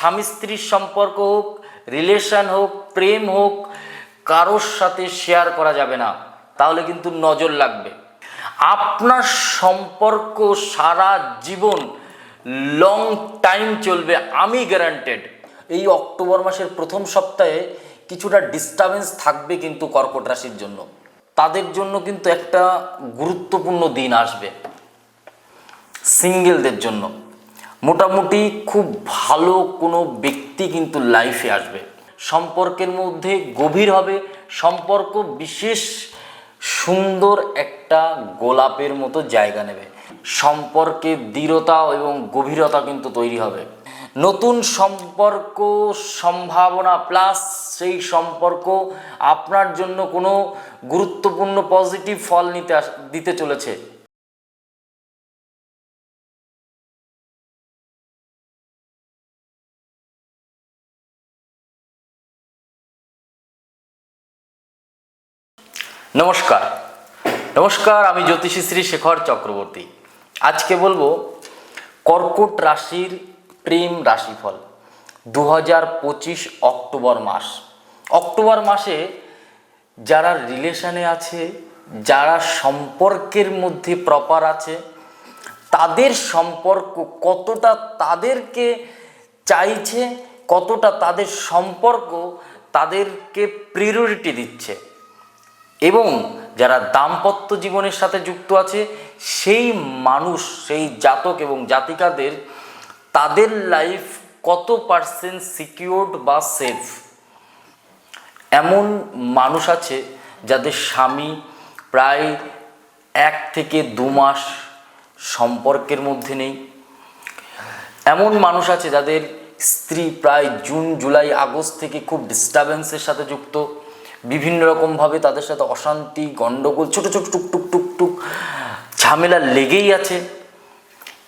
স্বামী স্ত্রীর সম্পর্ক হোক রিলেশন হোক, প্রেম হোক, কারোর সাথে শেয়ার করা যাবে না। তাহলে কিন্তু নজর লাগবে। আপনার সম্পর্ক সারা জীবন লং টাইম চলবে, আমি গ্যারান্টেড এই অক্টোবর মাসের প্রথম সপ্তাহে কিছুটা ডিস্টারবেন্স থাকবে কিন্তু কর্কট রাশির জন্য। তাদের জন্য কিন্তু একটা গুরুত্বপূর্ণ দিন আসবে। সিঙ্গেলদের জন্য। মোটামুটি খুব ভালো কোনো ব্যক্তি কিন্তু লাইফে আসবে। সম্পর্কের মধ্যে গভীর হবে, সম্পর্ক বিশেষ সুন্দর একটা গোলাপের মতো জায়গা নেবে। সম্পর্কে দৃঢ়তা এবং গভীরতা কিন্তু তৈরি হবে। নতুন সম্পর্ক সম্ভাবনা প্লাস সেই সম্পর্ক আপনার জন্য কোনো গুরুত্বপূর্ণ পজিটিভ ফল নিতে দিতে চলেছে। নমস্কার। নমস্কার, আমি জ্যোতিষী শ্রী শেখর চক্রবর্তী। আজকে বলব, কর্কট রাশির প্রেম রাশিফল দু পঁচিশ অক্টোবর মাস। অক্টোবর মাসে যারা রিলেশনে আছে, যারা সম্পর্কের মধ্যে প্রপার আছে, তাদের সম্পর্ক কতটা তাদেরকে চাইছে, কতটা তাদের সম্পর্ক তাদেরকে প্রিয়োরিটি দিচ্ছে। এবং যারা দাম্পত্য জীবনের সাথে যুক্ত আছে, সেই মানুষ, সেই জাতক এবং জাতিকাদের, তাদের লাইফ কত পার্সেন্ট সিকিউরড বা সেফ এমন মানুষ আছে যাদের স্বামী প্রায় এক থেকে দু মাস সম্পর্কের মধ্যে নেই। এমন মানুষ আছে যাদের স্ত্রী প্রায় জুন, জুলাই, আগস্ট থেকে খুব ডিস্টারবেন্সের সাথে যুক্ত। বিভিন্ন রকমভাবে তাদের সাথে অশান্তি গণ্ডগোল ছোট ছোট, টুক টুক টুক টুক, ঝামেলা লেগেই আছে।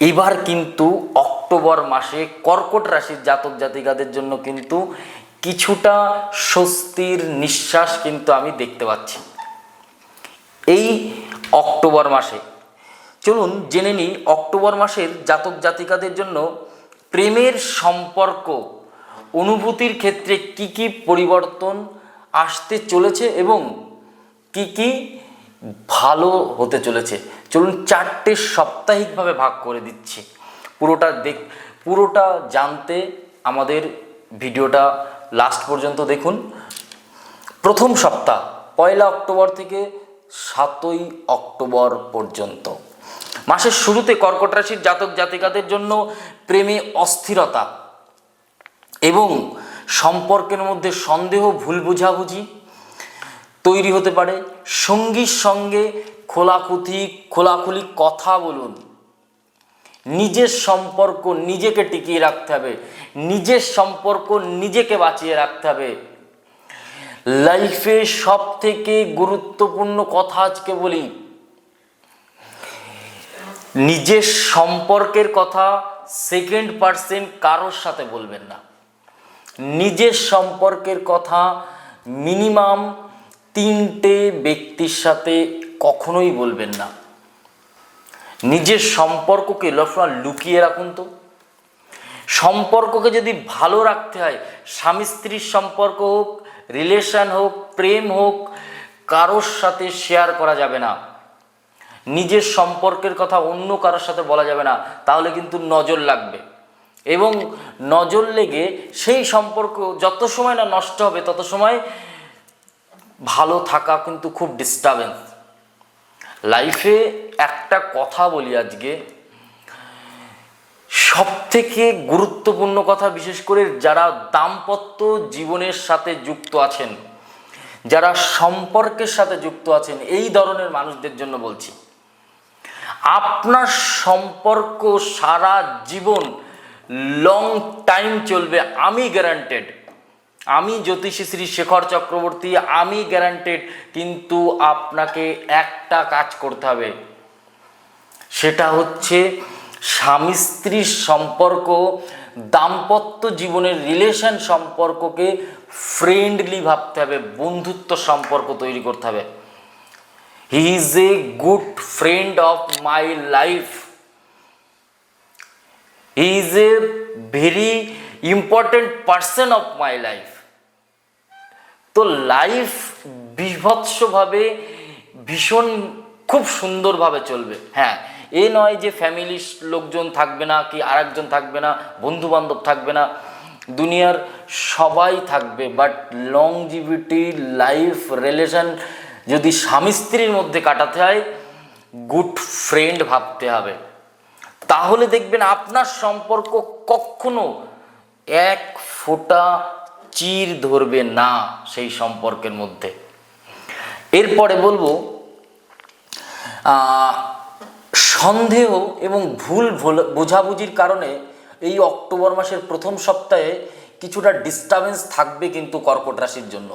এবার কিন্তু অক্টোবর মাসে কর্কট রাশির জাতক জাতিকাদের জন্য কিন্তু কিছুটা স্বস্তির নিঃশ্বাস কিন্তু আমি দেখতে পাচ্ছি। এই অক্টোবর মাসে, চলুন জেনে নিই, অক্টোবর মাসের জাতক জাতিকাদের জন্য প্রেমের সম্পর্ক অনুভূতির ক্ষেত্রে কি কি পরিবর্তন আসতে চলেছে এবং কি কি ভালো হতে চলেছে। চলুন চারটে সাপ্তাহিকভাবে ভাগ করে দিচ্ছি। পুরোটা দেখ, পুরোটা জানতে আমাদের ভিডিওটা লাস্ট পর্যন্ত দেখুন। প্রথম সপ্তাহ, পয়লা অক্টোবর থেকে সাতই অক্টোবর পর্যন্ত। মাসের শুরুতে কর্কট রাশির জাতক জাতিকাদের জন্য প্রেমে অস্থিরতা এবং সম্পর্কের মধ্যে সন্দেহ, ভুল বুঝাবুঝি তৈরি হতে পারে। সঙ্গীর সঙ্গে খোলাখুতি, খোলাখুলি কথা বলুন। নিজের সম্পর্ক নিজেকে টিকিয়ে রাখতে হবে। নিজের সম্পর্ক নিজেকে বাঁচিয়ে রাখতে হবে। লাইফে সব থেকে গুরুত্বপূর্ণ কথা আজকে বলি। নিজের সম্পর্কের কথা সেকেন্ড পার্সেন্ট কারোর সাথে বলবেন না। নিজের সম্পর্কের কথা মিনিমাম তিনটে ব্যক্তির সাথে কখনোই বলবেন না। নিজের সম্পর্ককে লফড়া লুকিয়ে রাখুন তো। সম্পর্ককে যদি ভালো রাখতে হয়, স্বামী স্ত্রীর সম্পর্ক হোক রিলেশন হোক, প্রেম হোক, কারোর সাথে শেয়ার করা যাবে না। নিজের সম্পর্কের কথা অন্য কারোর সাথে বলা যাবে না, তাহলে কিন্তু নজর লাগবে। এবং নজর লেগে সেই সম্পর্ক যত সময় না নষ্ট হবে, তত সময় ভালো থাকা কিন্তু খুব ডিস্টারবেন্স লাইফে একটা কথা বলি আজকে সব থেকে গুরুত্বপূর্ণ কথা বিশেষ করে যারা দাম্পত্য জীবনের সাথে যুক্ত আছেন, যারা সম্পর্কের সাথে যুক্ত আছেন, এই ধরনের মানুষদের জন্য বলছি, আপনার সম্পর্ক সারা জীবন লং টাইম চলবে, আমি গ্যারান্টেড আমি জ্যোতিষী শ্রী শেখর চক্রবর্তী, আমি গ্যারান্টেড কিন্তু আপনাকে একটা কাজ করতে হবে। সেটা হচ্ছে স্বামী স্ত্রীর সম্পর্ক, দাম্পত্য জীবনের রিলেশন সম্পর্ককে ফ্রেন্ডলি ভাবতে হবে, বন্ধুত্ব সম্পর্ক তৈরি করতে হবে। He is a good friend of my life he is a very important person of my life তো লাইফ বিভৎসভাবে ভীষণ খুব সুন্দরভাবে চলবে। হ্যাঁ এ নয় যে ফ্যামিলির লোকজন থাকবে না কি আরেকজন থাকবে না বন্ধু বান্ধব থাকবে না, দুনিয়ার সবাই থাকবে। বাট লংজিভিটি লাইফ রিলেশন যদি স্বামী স্ত্রীর মধ্যে কাটাতে হয় গুড ফ্রেন্ড ভাবতে হবে। তাহলে দেখবেন আপনার সম্পর্ক কখনো এক ফোঁটা চির ধরবে না সেই সম্পর্কের মধ্যে। এরপরে বলব সন্দেহ এবং ভুল বোঝাবুঝির কারণে এই অক্টোবর মাসের প্রথম সপ্তাহে কিছুটা ডিস্টারবেন্স থাকবে কিন্তু কর্কট রাশির জন্য।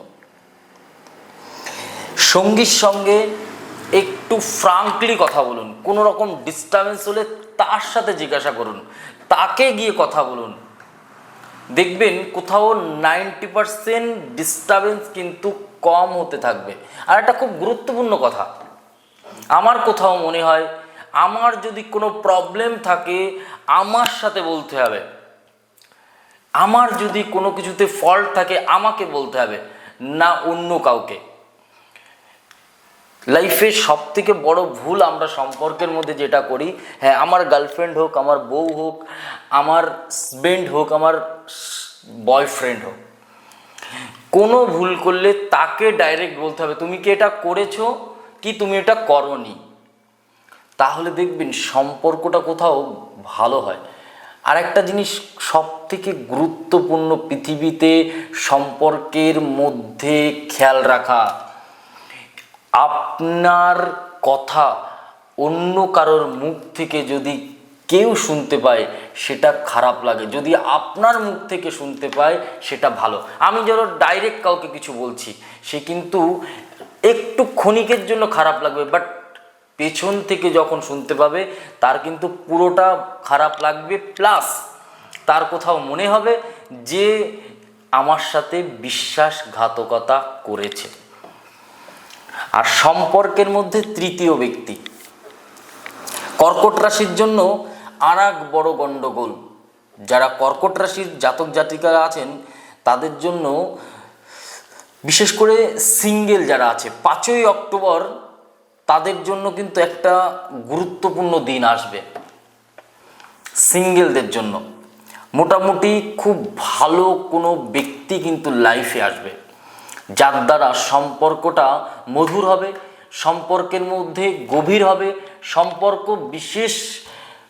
সঙ্গীর সঙ্গে একটু ফ্রাঙ্কলি কথা বলুন। কোনো রকম ডিস্টারবেন্স হলে তার সাথে জিজ্ঞাসা করুন। তাকে গিয়ে কথা বলুন। দেখবেন কোথাও নাইনটি পারসেন্ট ডিস্টারবেন্স কিন্তু কম হতে থাকবে। আর একটা খুব গুরুত্বপূর্ণ কথা, আমার কোথাও মনে হয় আমার যদি কোনো প্রবলেম থাকে, আমার সাথে বলতে হবে। আমার যদি কোনো কিছুতে ফল্ট থাকে, আমাকে বলতে হবে, না অন্য কাউকে। লাইফে সব থেকে বড় ভুল আমরা সম্পর্কের মধ্যে যেটা করি হ্যাঁ আমার গার্লফ্রেন্ড হোক, আমার বউ হোক, আমার হাজবেন্ড হোক, আমার বয়ফ্রেন্ড হোক, কোনো ভুল করলে তাকে ডাইরেক্ট বলতে হবে, তুমি কি এটা করেছ? কি তুমি এটা করনি? তাহলে দেখবেন সম্পর্কটা কোথাও ভালো হয়। আর একটা জিনিস সব থেকে গুরুত্বপূর্ণ পৃথিবীতে সম্পর্কের মধ্যে খেয়াল রাখা আপনার কথা অন্য কারোর মুখ থেকে যদি কেউ শুনতে পায়, সেটা খারাপ লাগে। যদি আপনার মুখ থেকে শুনতে পায়, সেটা ভালো। আমি যেন ডাইরেক্ট কাউকে কিছু বলছি, সে কিন্তু একটু ক্ষণিকের জন্য খারাপ লাগবে বাট পেছন থেকে যখন শুনতে পাবে, তার কিন্তু পুরোটা খারাপ লাগবে প্লাস তার কোথাও মনে হবে যে, আমার সাথে বিশ্বাসঘাতকতা করেছে। আর সম্পর্কের মধ্যে তৃতীয় ব্যক্তি। কর্কট রাশির জন্য আর বড় গণ্ডগোল যারা কর্কট রাশির জাতক জাতিকারা আছেন, তাদের জন্য বিশেষ করে সিঙ্গেল যারা আছে, পাঁচই অক্টোবর তাদের জন্য কিন্তু একটা গুরুত্বপূর্ণ দিন আসবে। সিঙ্গেলদের জন্য। মোটামুটি খুব ভালো কোনো ব্যক্তি কিন্তু লাইফে আসবে। যার দ্বারা সম্পর্কটা মধুর হবে, সম্পর্কের মধ্যে গভীর হবে, সম্পর্ক বিশেষ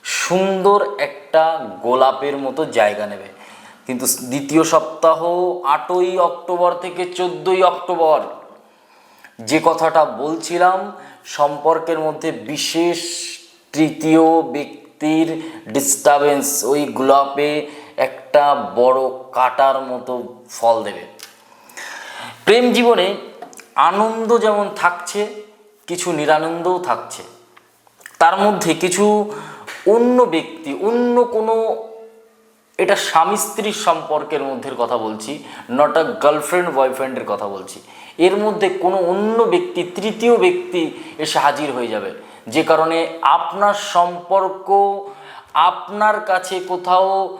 সুন্দর একটা গোলাপের মতো জায়গা নেবে। কিন্তু দ্বিতীয় সপ্তাহ আটই অক্টোবর থেকে চোদ্দই অক্টোবর, যে কথাটা বলছিলাম, সম্পর্কের মধ্যে বিশেষ তৃতীয় ব্যক্তির ডিস্টারবেন্স ওই গোলাপে একটা বড় কাটার মতো ফল দেবে। প্রেম জীবনে আনন্দ যেমন থাকছে, কিছু নিরানন্দও থাকছে। তার মধ্যে কিছু অন্য ব্যক্তি, অন্য কোনো, এটা স্বামী স্ত্রীর সম্পর্কের মধ্যে কথা বলছি নট আ গার্লফ্রেন্ড বয়ফ্রেন্ডের কথা বলছি। এর মধ্যে কোনো অন্য ব্যক্তি, তৃতীয় ব্যক্তি এসে হাজির হয়ে যাবে। যে কারণে আপনার সম্পর্ক আপনার কাছে কোথাও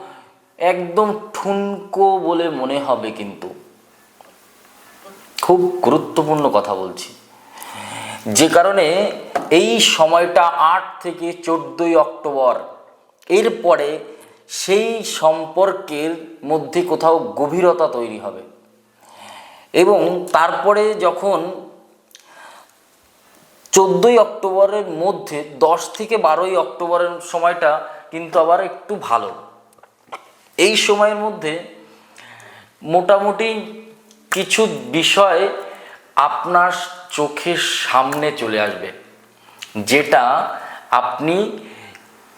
একদম ঠুনকো বলে মনে হবে কিন্তু। খুব গুরুত্বপূর্ণ কথা বলছি। যে কারণে এই সময়টা আট থেকে চোদ্দোই অক্টোবর এরপরে সেই সম্পর্কের মধ্যে কোথাও গভীরতা তৈরি হবে। এবং তারপরে যখন চোদ্দোই অক্টোবরের মধ্যে, দশ থেকে বারোই অক্টোবরের সময়টা কিন্তু আবার একটু ভালো। এই সময়ের মধ্যে মোটামুটি কিছু বিষয় আপনার চোখের সামনে চলে আসবে, যেটা আপনি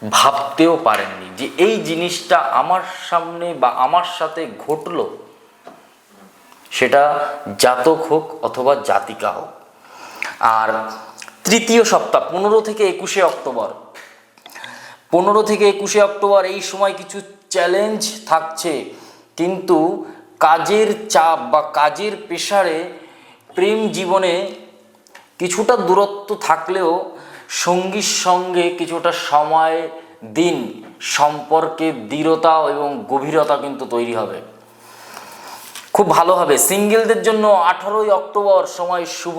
ভাবতেও পারেননি যে এই জিনিসটা আমার সামনে বা আমার সাথে ঘটলো। সেটা জাতক হোক অথবা জাতিকা হোক। আর তৃতীয় সপ্তাহ, পনেরো থেকে একুশে অক্টোবর। পনেরো থেকে একুশে অক্টোবর এই সময় কিছু চ্যালেঞ্জ থাকছে, কিন্তু কাজের চাপ বা কাজের প্রেশারে প্রেম জীবনে কিছুটা দূরত্ব থাকলেও সঙ্গীর সঙ্গে কিছুটা সময় দিন সম্পর্কে দৃঢ়তা এবং গভীরতা কিন্তু তৈরি হবে। খুব ভালো হবে। সিঙ্গেলদের জন্য আঠারোই অক্টোবর সময় শুভ।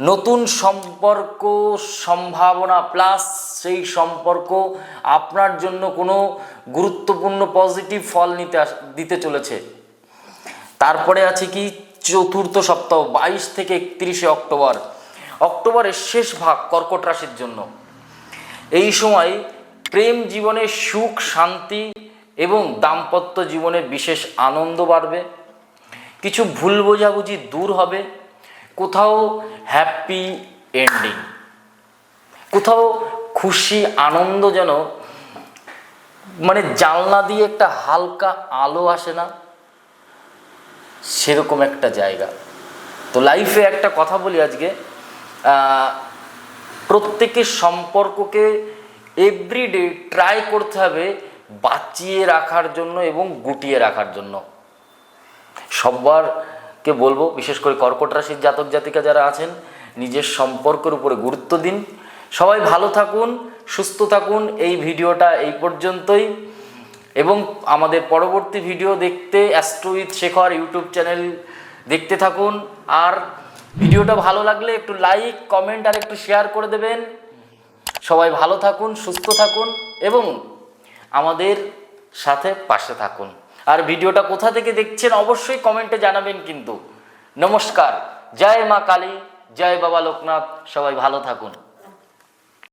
নতুন সম্পর্ক সম্ভাবনা প্লাস সেই সম্পর্ক আপনার জন্য কোনো গুরুত্বপূর্ণ পজিটিভ ফল নিতে দিতে চলেছে। তারপরে আছে কি? চতুর্থ সপ্তাহ, বাইশ থেকে একত্রিশে অক্টোবর। অক্টোবরের শেষ ভাগ কর্কট রাশির জন্য। এই সময় প্রেম জীবনে সুখ, শান্তি এবং দাম্পত্য জীবনে বিশেষ আনন্দ বাড়বে। কিছু ভুল বোঝাবুঝি দূর হবে। কোথাও হ্যাপি এন্ডিং কোথাও খুশি, আনন্দ যেন মানে জানলা দিয়ে একটা হালকা আলো আসে না, সেরকম একটা জায়গা। তো লাইফে একটা কথা বলি আজকে প্রত্যেকের সম্পর্ককে এভরিডে ট্রাই করতে হবে বাঁচিয়ে রাখার জন্য এবং গুটিয়ে রাখার জন্য। সব্বারকে বলব? বিশেষ করে কর্কট রাশির জাতক জাতিকা যারা আছেন, নিজের সম্পর্কের উপরে গুরুত্ব দিন। সবাই ভালো থাকুন, সুস্থ থাকুন। এই ভিডিওটা এই পর্যন্তই। এবং আমাদের পরবর্তী ভিডিও দেখতে অ্যাস্ট্রো শেখর ইউটিউব চ্যানেল দেখতে থাকুন। আর ভিডিওটা ভালো লাগলে একটু লাইক কমেন্ট আর একটু শেয়ার করে দেবেন। সবাই ভালো থাকুন, সুস্থ থাকুন এবং আমাদের সাথে পাশে থাকুন। আর ভিডিওটা কোথা থেকে দেখছেন অবশ্যই কমেন্টে জানাবেন কিন্তু। নমস্কার, জয় মা কালী, জয় বাবা লোকনাথ, সবাই ভালো থাকুন।